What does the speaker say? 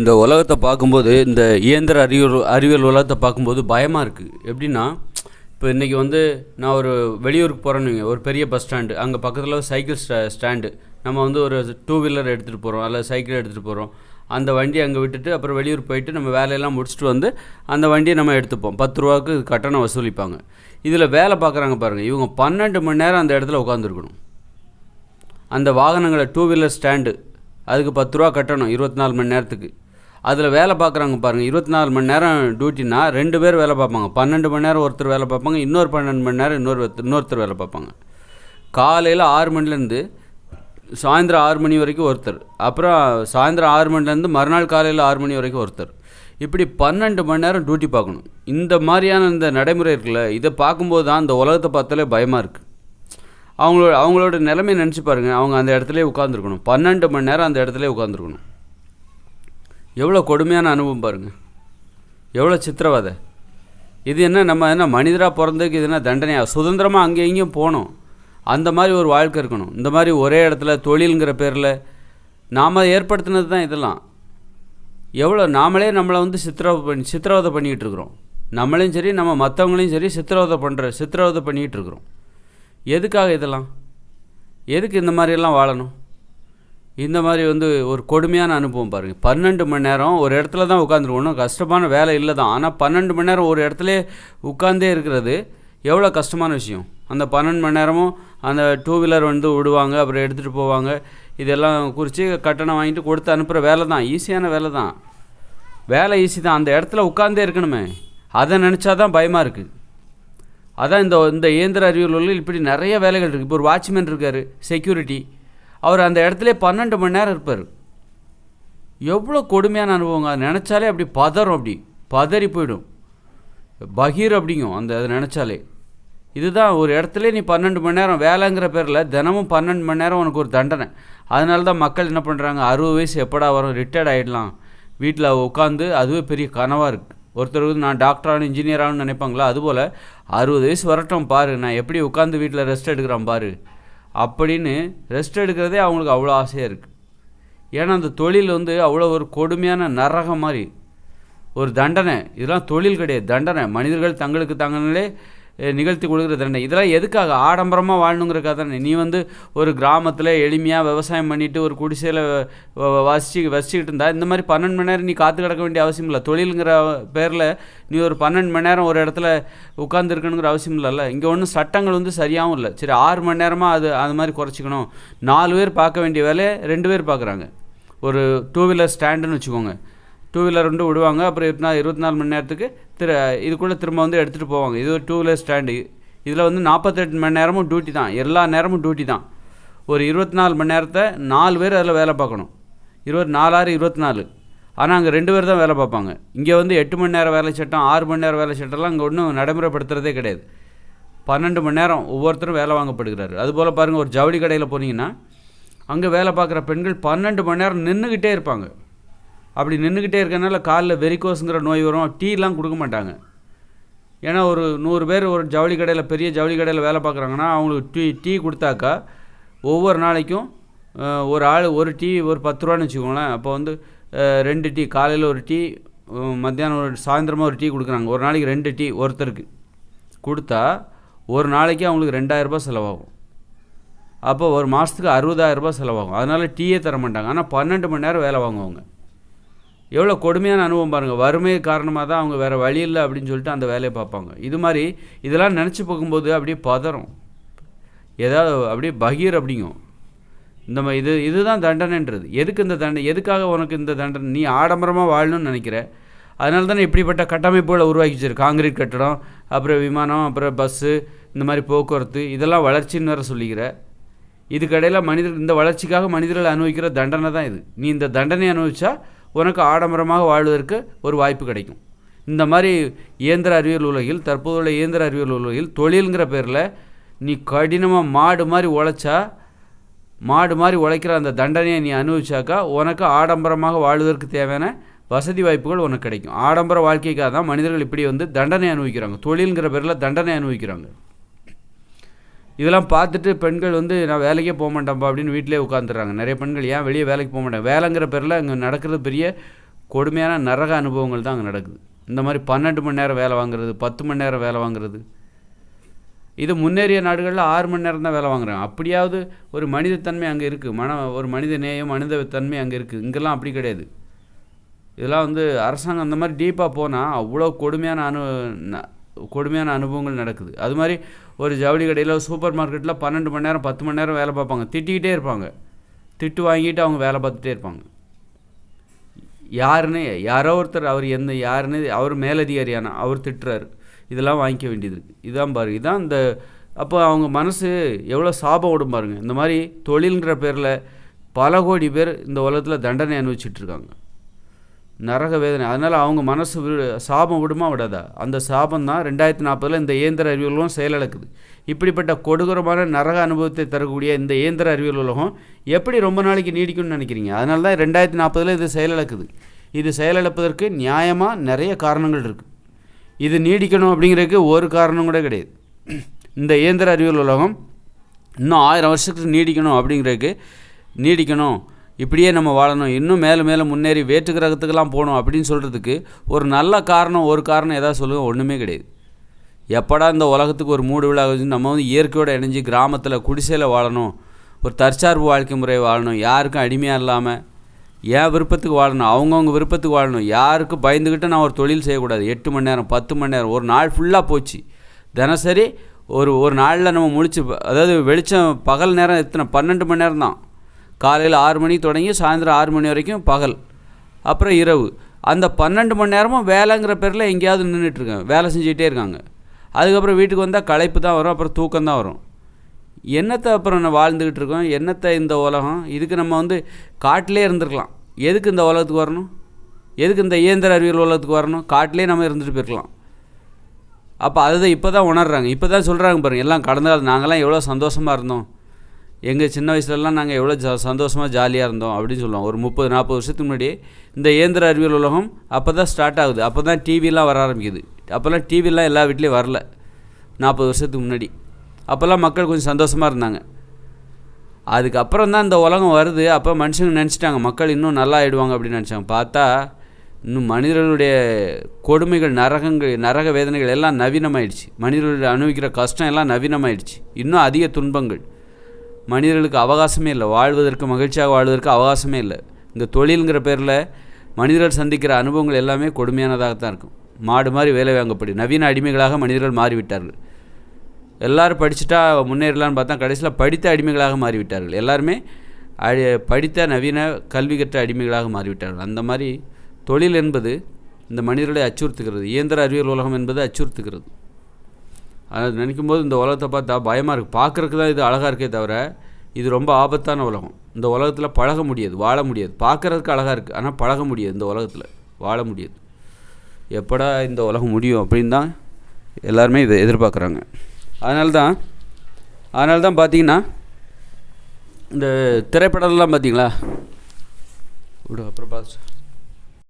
இந்த உலகத்தை பார்க்கும்போது இந்த இயந்திர அறிவியல் அறிவியல் உலகத்தை பார்க்கும்போது பயமாக இருக்குது எப்படின்னா இப்போ இன்றைக்கி வந்து நான் ஒரு வெளியூருக்கு போகிறேன்னு ஒரு பெரிய பஸ் ஸ்டாண்டு. அங்கே பக்கத்தில் சைக்கிள் ஸ்டா ஸ்டாண்டு. நம்ம வந்து ஒரு டூ வீலர் எடுத்துகிட்டு போகிறோம் அல்லது சைக்கிள் எடுத்துகிட்டு போகிறோம் அந்த வண்டியை அங்கே விட்டுட்டு அப்புறம் வெளியூர் போயிட்டு நம்ம வேலையெல்லாம் முடிச்சுட்டு வந்து அந்த வண்டியை நம்ம எடுத்துப்போம். பத்து ரூபாவுக்கு கட்டணம் வசூலிப்பாங்க. இதில் வேலை பார்க்குறாங்க பாருங்கள் இவங்க பன்னெண்டு மணி நேரம் அந்த இடத்துல உட்காந்துருக்கணும் அந்த வாகனங்களை டூ வீலர் ஸ்டாண்டு அதுக்கு பத்து ரூபா கட்டணும் இருபத்தி நாலு மணி நேரத்துக்கு. அதில் வேலை பார்க்குறாங்க பாருங்கள் இருபத்தி நாலு மணி நேரம் டியூட்டினா ரெண்டு பேர் வேலை பார்ப்பாங்க பன்னெண்டு மணி நேரம் ஒருத்தர் வேலை பார்ப்பாங்க இன்னொரு பன்னெண்டு மணி நேரம் இன்னொரு இன்னொருத்தர் வேலை பார்ப்பாங்க காலையில் ஆறு மணிலேருந்து சாயந்தரம் ஆறு மணி வரைக்கும் ஒருத்தர். அப்புறம் சாயந்தரம் ஆறு மணிலேருந்து மறுநாள் காலையில் ஆறு மணி வரைக்கும் ஒருத்தர். இப்படி பன்னெண்டு மணி நேரம் டியூட்டி பார்க்கணும் இந்த மாதிரியான இந்த நடைமுறை இருக்குல்ல இதை பார்க்கும்போது தான் அந்த உலகத்தை பார்த்தாலே பயமாக இருக்குது அவங்களோட அவங்களோட நிலைமை நினச்சி பாருங்கள் அவங்க அந்த இடத்துலயே உட்காந்துருக்கணும் பன்னெண்டு மணி நேரம் அந்த இடத்துலயே உட்காந்துருக்கணும் எவ்வளோ கொடுமையான அனுபவம் பாருங்கள் எவ்வளோ சித்திரவதை. இது என்ன நம்ம என்ன மனிதராக பிறந்ததுக்கு இது என்ன தண்டனையாக சுதந்திரமாக அங்கே இங்கேயும் போகணும். அந்த மாதிரி ஒரு வாழ்க்கை இருக்கணும். இந்த மாதிரி ஒரே இடத்துல தொழிலுங்கிற பேரில் நாம் ஏற்படுத்தினது தான் இதெல்லாம். எவ்வளோ நாமளே நம்மளை வந்து சித்திரவதை பண்ணி சித்திரவதை பண்ணிக்கிட்டு இருக்கிறோம். நம்மளையும் சரி நம்ம மற்றவங்களையும் சரி சித்திரவதை பண்ணுற சித்திரவதை பண்ணிக்கிட்டு இருக்கிறோம். எதுக்காக இதெல்லாம்? எதுக்கு இந்த மாதிரியெல்லாம் வாழணும்? இந்த மாதிரி வந்து ஒரு கொடுமையான அனுபவம் பாருங்கள் பன்னெண்டு மணி நேரம் ஒரு இடத்துல தான் உட்காந்துருக்கணும் கஷ்டமான வேலை இல்லை தான். ஆனால் பன்னெண்டு மணி நேரம் ஒரு இடத்துல உட்காந்தே இருக்கிறது எவ்வளோ கஷ்டமான விஷயம். அந்த பன்னெண்டு மணி நேரமும் அந்த டூ வீலர் வந்து விடுவாங்க அப்புறம் எடுத்துகிட்டு போவாங்க. இதெல்லாம் குறித்து கட்டணம் வாங்கிட்டு கொடுத்து அனுப்புகிற வேலை தான். ஈஸியான வேலை தான். வேலை ஈஸி தான். அந்த இடத்துல உட்காந்தே இருக்கணுமே. அதை நினச்சா தான் பயமாக இருக்குது அதான் இந்த இந்த இயந்திர அறிவியல் இப்படி நிறைய வேலைகள் இருக்குது இப்போ ஒரு வாட்ச்மேன் இருக்கார் செக்யூரிட்டி அவர் அந்த இடத்துல பன்னெண்டு மணி நேரம் இருப்பார். எவ்வளோ கொடுமையான அனுபவங்க. அதை நினச்சாலே அப்படி பதறும் அப்படி. பதறி போயிடும். பகீர் அப்படிங்கும் அந்த அதை நினச்சாலே. இதுதான் ஒரு இடத்துல நீ பன்னெண்டு மணி நேரம் வேலைங்கிற பேரில் தினமும் பன்னெண்டு மணி நேரம் உனக்கு ஒரு தண்டனை. அதனால தான் மக்கள் என்ன பண்ணுறாங்க அறுபது வயசு எப்படா வரும்? ரிட்டையர்ட் ஆகிடலாம் வீட்டில் உட்காந்து அதுவே பெரிய கனவாக இருக்குது ஒருத்தர் வந்து நான் டாக்டரானு இன்ஜினியரானு நினைப்பாங்களா? அதுபோல் அறுபது வயசு வரட்டும் பாரு. நான் எப்படி உட்காந்து வீட்டில் ரெஸ்ட் எடுக்கிறேன் பாரு. அப்படின்னு ரெஸ்ட் எடுக்கிறதே அவங்களுக்கு அவ்வளோ ஆசையாக இருக்குது ஏன்னா அந்த தொழில் வந்து அவ்வளோ ஒரு கொடுமையான நரகம் மாதிரி. ஒரு தண்டனை. இதெல்லாம் தொழில் கிடையாது. தண்டனை. மனிதர்கள் தங்களுக்கு தங்களே நிகழ்த்தி கொடுக்குற தண்டனை. இதெல்லாம் எதுக்காக? ஆடம்பரமாக வாழணுங்கிறக்காக தானே. நீ வந்து ஒரு கிராமத்தில் எளிமையாக விவசாயம் பண்ணிவிட்டு ஒரு குடிசையில் வசிச்சு வசிச்சுக்கிட்டு இருந்தா இந்த மாதிரி பன்னெண்டு மணி நேரம் நீ காத்து கிடக்க வேண்டிய அவசியம் இல்லை. தொழிலுங்கிற பேரில் நீ ஒரு பன்னெண்டு மணி நேரம் ஒரு இடத்துல உட்காந்துருக்கணுங்கிற அவசியம் இல்லைல்ல இங்கே ஒன்றும் சட்டங்கள் வந்து சரியாகவும் இல்லை. சரி ஆறு மணி நேரமாக அது அது மாதிரி குறைச்சிக்கணும். நாலு பேர் பார்க்க வேண்டிய வேலையை ரெண்டு பேர் பார்க்குறாங்க. ஒரு டூ வீலர் ஸ்டாண்டுன்னு வச்சுக்கோங்க. டூ வீலர் வந்து விடுவாங்க. அப்புறம் இருபத்தி நாலு இருபத்தி நாலு மணி நேரத்துக்கு திரு இதுக்குள்ளே திரும்ப வந்து எடுத்துகிட்டு போவாங்க. இது ஒரு டூ வீலர் ஸ்டாண்டு இதில் வந்து நாற்பத்தெட்டு மணி நேரமும் டியூட்டி தான். எல்லா நேரமும் டியூட்டி தான். ஒரு இருபத்தி நாலு மணி நேரத்தை நாலு பேர் அதில் வேலை பார்க்கணும். இருபத்தி நாலாறு இருபத்தி நாலு. ஆனால் அங்கே ரெண்டு பேர் தான் வேலை பார்ப்பாங்க. இங்கே வந்து எட்டு மணி நேரம் வேலை சட்டம் ஆறு மணி நேரம் வேலை சட்டம்லாம் அங்கே ஒன்றும் நடைமுறைப்படுத்துறதே கிடையாது. பன்னெண்டு மணி நேரம் ஒவ்வொருத்தரும் வேலை வாங்கப்படுகிறாரு. அதுபோல் பாருங்கள் ஒரு ஜவுளி கடையில் போனீங்கன்னா அங்கே வேலை பார்க்குற பெண்கள் பன்னெண்டு மணி நேரம் நின்றுக்கிட்டே இருப்பாங்க. அப்படி நின்றுக்கிட்டே இருக்கனால காலில் வெரிகோஸுங்கிற நோய் வரும். டீலாம் கொடுக்க மாட்டாங்க. ஏன்னா ஒரு நூறு பேர் ஒரு ஜவுளி கடையில் பெரிய ஜவுளி கடையில் வேலை பார்க்குறாங்கன்னா அவங்களுக்கு டீ டீ கொடுத்தாக்கா ஒவ்வொரு நாளைக்கும் ஒரு ஆள் ஒரு டீ ஒரு பத்து ரூபான்னு வச்சுக்கோங்களேன். அப்போ வந்து ரெண்டு டீ காலையில் ஒரு டீ மத்தியானம் ஒரு சாயந்தரமாக ஒரு டீ கொடுக்குறாங்க. ஒரு நாளைக்கு ரெண்டு டீ ஒருத்தருக்கு. கொடுத்தா ஒரு நாளைக்கு அவங்களுக்கு ரெண்டாயிரரூபா செலவாகும். அப்போ ஒரு மாதத்துக்கு அறுபதாயிரரூபா செலவாகும். அதனால் டீயே தர மாட்டாங்க. ஆனால் பன்னெண்டு மணி நேரம் வேலை வாங்குவாங்க. எவ்வளோ கொடுமையான அனுபவம் பாருங்கள் வறுமை காரணமாக தான் அவங்க வேறு வழி இல்லை அப்படின்னு சொல்லிட்டு அந்த வேலையை பார்ப்பாங்க. இது மாதிரி இதெல்லாம் நினச்சி பார்க்கும்போது அப்படியே பதறும். ஏதாவது அப்படியே பகீர் அப்படிங்கும். இந்த மாதிரி இது இதுதான் தண்டனைன்றது. எதுக்கு இந்த தண்டனை? எதுக்காக உனக்கு இந்த தண்டனை? நீ ஆடம்பரமாக வாழணும்னு நினைக்கிற. அதனால தானே இப்படிப்பட்ட கட்டமைப்புகளை உருவாக்கி வச்சிரு காங்கிரீட் கட்டடம் அப்புறம் விமானம் அப்புறம் பஸ்ஸு இந்த மாதிரி போக்குவரத்து இதெல்லாம் வளர்ச்சின்னு வேற சொல்லிக்கிற. இதுக்கடையில் மனிதர் இந்த வளர்ச்சிக்காக மனிதர்கள் அனுபவிக்கிற தண்டனை தான் இது. நீ இந்த தண்டனை அனுபவிச்சா உனக்கு ஆடம்பரமாக வாழ்வதற்கு ஒரு வாய்ப்பு கிடைக்கும். இந்த மாதிரி இயந்திர அறிவியல் உலகில் தற்போதுள்ள இயந்திர அறிவியல் உலகில் தொழிலுங்கிற பேரில் நீ கடினமாக மாடு மாதிரி உழைச்சா மாடு மாதிரி உழைக்கிற அந்த தண்டனையை நீ அனுபவிச்சாக்கா உனக்கு ஆடம்பரமாக வாழ்வதற்கு தேவையான வசதி வாய்ப்புகள் உனக்கு கிடைக்கும். ஆடம்பர வாழ்க்கைக்காக தான் மனிதர்கள் இப்படி வந்து தண்டனை அனுபவிக்கிறாங்க. தொழில்ங்கிற பேரில் தண்டனை அனுபவிக்கிறாங்க. இதெல்லாம் பார்த்துட்டு பெண்கள் வந்து நான் வேலைக்கே போக மாட்டேன்ப்பா அப்படின்னு வீட்டிலே உட்காந்துறாங்க நிறைய பெண்கள் ஏன் வெளியே வேலைக்கு போக மாட்டேன் வேலைங்கிற பேரில் அங்கே நடக்கிறது பெரிய கொடுமையான நரக அனுபவங்கள் தான் அங்கே நடக்குது. இந்த மாதிரி பன்னெண்டு மணி நேரம் வேலை வாங்குறது பத்து மணி நேரம் வேலை வாங்குறது. இது முன்னேறிய நாடுகளில் ஆறு மணி நேரம் தான் வேலை வாங்குறாங்க. அப்படியாவது ஒரு மனிதத்தன்மை அங்கே இருக்குது மன ஒரு மனித நேயம் மனித தன்மை அங்கே இருக்குது இங்கெல்லாம் அப்படி கிடையாது. இதெல்லாம் வந்து அரசாங்கம் அந்த மாதிரி டீப்பாக போனால் அவ்வளோ கொடுமையான அனு கொடுமையான அனுபவங்கள் நடக்குது. அது மாதிரி ஒரு ஜவுளி கடையில் சூப்பர் மார்க்கெட்டில் பன்னெண்டு மணி நேரம் பத்து மணி நேரம் வேலை பார்ப்பாங்க. திட்டிக்கிட்டே இருப்பாங்க. திட்டு வாங்கிட்டு அவங்க வேலை பார்த்துட்டே இருப்பாங்க. யாருன்னு யாரோ ஒருத்தர் அவர் எந்த யாருன்னு அவர் மேலதிகாரியான அவர் திட்டுறாரு. இதெல்லாம் வாங்கிக்க வேண்டியது இருக்குது இதான் பாரு இதான் இந்த அப்போ அவங்க மனசு எவ்வளோ சாபம் விடும் பாருங்கள் இந்த மாதிரி தொழில்ங்கிற பேரில் பல கோடி பேர் இந்த உலகத்தில் தண்டனை அனுபவிச்சிட்ருக்காங்க இருக்காங்க. நரக வேதனை. அதனால் அவங்க மனசு சாபம் விடுமா விடாதா? அந்த சாபம் தான் ரெண்டாயிரத்தி நாற்பதில் இந்த இயந்திர அறிவியல் உலகம் செயலிழக்குது. இப்படிப்பட்ட கொடூரமான நரக அனுபவத்தை தரக்கூடிய இந்த இயந்திர அறிவியல் உலகம் எப்படி ரொம்ப நாளைக்கு நீடிக்கும்னு நினைக்கிறீங்க? அதனால தான் ரெண்டாயிரத்தி நாற்பதில் இது செயலிழக்குது. இது செயலிழப்பதற்கு நியாயமாக நிறைய காரணங்கள் இருக்குது இது நீடிக்கணும் அப்படிங்கிறதுக்கு ஒரு காரணம் கூட கிடையாது. இந்த இயந்திர அறிவியல் உலகம் இன்னும் ஆயிரம் வருஷத்துக்கு நீடிக்கணும் அப்படிங்கிறதுக்கு நீடிக்கணும். இப்படியே நம்ம வாழணும். இன்னும் மேலே மேலே முன்னேறி வேற்று கிரகத்துக்கெல்லாம் போகணும் அப்படின்னு சொல்கிறதுக்கு ஒரு நல்ல காரணம் ஒரு காரணம் எதாவது சொல்லுங்க. ஒன்றுமே கிடையாது. எப்படா இந்த உலகத்துக்கு ஒரு மூடு விழா நம்ம வந்து இயற்கையோடு இணைஞ்சு கிராமத்தில் குடிசையில் வாழணும். ஒரு தற்சார்பு வாழ்க்கை முறை வாழணும். யாருக்கும் அடிமையாக இல்லாமல் என் விருப்பத்துக்கு வாழணும். அவங்கவுங்க விருப்பத்துக்கு வாழணும். யாருக்கும் பயந்துக்கிட்டு நான் ஒரு தொழில் செய்யக்கூடாது. எட்டு மணி நேரம் பத்து மணி நேரம் ஒரு நாள் ஃபுல்லாக போச்சு. தினசரி ஒரு ஒரு நாளில் நம்ம முழிச்சு அதாவது வெளிச்சம் பகல் நேரம் எத்தனை? பன்னெண்டு மணி நேரம் தான் காலையில் ஆறு மணிக்கு தொடங்கி சாயந்தரம் ஆறு மணி வரைக்கும் பகல். அப்புறம் இரவு. அந்த பன்னெண்டு மணி நேரமும் வேலைங்கிற பேரில் எங்கேயாவது நின்றுட்டுருக்கேன் வேலை செஞ்சுக்கிட்டே இருக்காங்க. அதுக்கப்புறம் வீட்டுக்கு வந்தால் களைப்பு தான் வரும். அப்புறம் தூக்கம் தான் வரும். என்னத்தை அப்புறம் நான் வாழ்ந்துக்கிட்டு இருக்கோம்? என்னத்தை இந்த உலகம்? இதுக்கு நம்ம வந்து காட்டிலே இருந்திருக்கலாம். எதுக்கு இந்த உலகத்துக்கு வரணும்? எதுக்கு இந்த இயந்திர அறிவியல் உலகத்துக்கு வரணும்? காட்டிலே நம்ம இருந்துட்டு போயிருக்கலாம். அப்போ அதுதான் இப்போ தான் உணர்றாங்க. இப்போ தான் சொல்கிறாங்க பாருங்கள் எல்லாம் கடந்த காலம் நாங்கள்லாம் எவ்வளோ சந்தோஷமாக இருந்தோம். எங்கள் சின்ன வயசுலலாம் நாங்கள் எவ்வளோ ஜா சந்தோஷமாக ஜாலியாக இருந்தோம் அப்படின்னு சொல்லுவோம். ஒரு முப்பது நாற்பது வருஷத்துக்கு முன்னாடி இந்த இயந்திர அறிவியல் உலகம் அப்போ தான் ஸ்டார்ட் ஆகுது அப்போ தான் டிவிலாம் வர ஆரம்பிக்குது. அப்போல்லாம் டிவிலாம் எல்லா வீட்லேயும் வரல. நாற்பது வருஷத்துக்கு முன்னாடி. அப்போல்லாம் மக்கள் கொஞ்சம் சந்தோஷமாக இருந்தாங்க. அதுக்கப்புறம் தான் இந்த உலகம் வருது. அப்போ மனுஷங்க நினச்சிட்டாங்க மக்கள் இன்னும் நல்லா ஆகிடுவாங்க அப்படின்னு நினச்சாங்க. பார்த்தா இன்னும் மனிதர்களுடைய கொடுமைகள் நரகங்கள் நரக வேதனைகள் எல்லாம் நவீனமாயிடுச்சு. மனிதர்களுடைய அனுபவிக்கிற கஷ்டம் எல்லாம் நவீனமாயிடுச்சு. இன்னும் அதிக துன்பங்கள். மனிதர்களுக்கு அவகாசமே இல்லை. வாழ்வதற்கு மகிழ்ச்சியாக வாழ்வதற்கு அவகாசமே இல்லை. இந்த தொழிலுங்கிற பேரில் மனிதர்கள் சந்திக்கிற அனுபவங்கள் எல்லாமே கொடுமையானதாகத்தான் இருக்கும். மாடு மாதிரி வேலை வாங்கப்படி. நவீன அடிமைகளாக மனிதர்கள் மாறிவிட்டார்கள். எல்லோரும் படிச்சுட்டா முன்னேறலான்னு பார்த்தா கடைசியில் படித்த அடிமைகளாக மாறிவிட்டார்கள். எல்லாருமே அடி படித்த நவீன கல்வி கற்ற அடிமைகளாக மாறிவிட்டார்கள். அந்த மாதிரி தொழில் என்பது இந்த மனிதர்களை அச்சுறுத்துகிறது. இயந்திர அறிவியல் உலகம் என்பது அச்சுறுத்துகிறது. அதை நினைக்கும் போது இந்த உலகத்தை பார்த்தா பயமாக இருக்குது பார்க்குறக்கு தான் இது அழகாக இருக்கே தவிர இது ரொம்ப ஆபத்தான உலகம். இந்த உலகத்தில் பழக முடியாது வாழ முடியாது. பார்க்குறதுக்கு அழகாக இருக்குது ஆனால் பழக முடியாது இந்த உலகத்தில். வாழ முடியாது. எப்படா இந்த உலகம் முடியும் அப்படின்னு தான் எல்லாருமே இதை எதிர்பார்க்குறாங்க. அதனால தான் அதனால தான் பார்த்தீங்கன்னா இந்த திரைப்படம்லாம் பார்த்தீங்களா? விடு அப்புறம் பார்த்து